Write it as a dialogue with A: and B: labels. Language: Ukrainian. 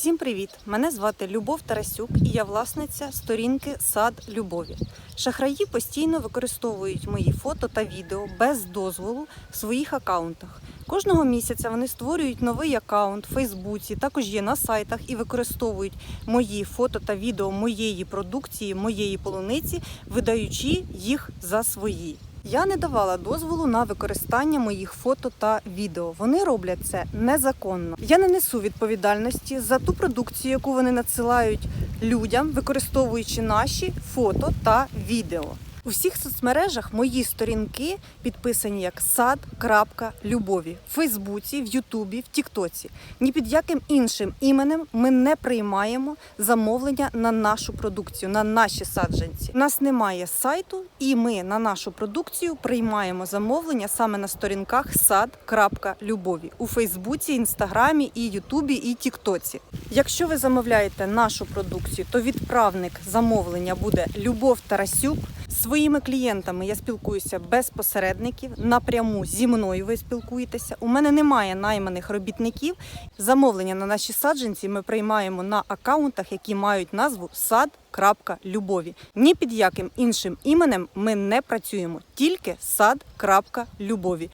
A: Всім привіт! Мене звати Любов Тарасюк і я власниця сторінки Сад Любові. Шахраї постійно використовують мої фото та відео без дозволу в своїх акаунтах. Кожного місяця вони створюють новий акаунт в Фейсбуці, також є на сайтах і використовують мої фото та відео моєї продукції, моєї полуниці, видаючи їх за свої. Я не давала дозволу на використання моїх фото та відео. Вони роблять це незаконно. Я не несу відповідальності за ту продукцію, яку вони надсилають людям, використовуючи наші фото та відео. У всіх соцмережах мої сторінки підписані як сад.любові в Фейсбуці, в Ютубі, в Тіктоці. Ні під яким іншим іменем ми не приймаємо замовлення на нашу продукцію, на наші саджанці. У нас немає сайту, і ми на нашу продукцію приймаємо замовлення саме на сторінках сад.любові у Фейсбуці, Інстаграмі, і Ютубі, і Тіктоці. Якщо ви замовляєте нашу продукцію, то відправник замовлення буде Любов Тарасюк. Своїми клієнтами я спілкуюся без посередників. Напряму зі мною ви спілкуєтеся. У мене немає найманих робітників. Замовлення на наші саджанці ми приймаємо на акаунтах, які мають назву сад.любові. Ні під яким іншим іменем ми не працюємо, тільки сад.любові.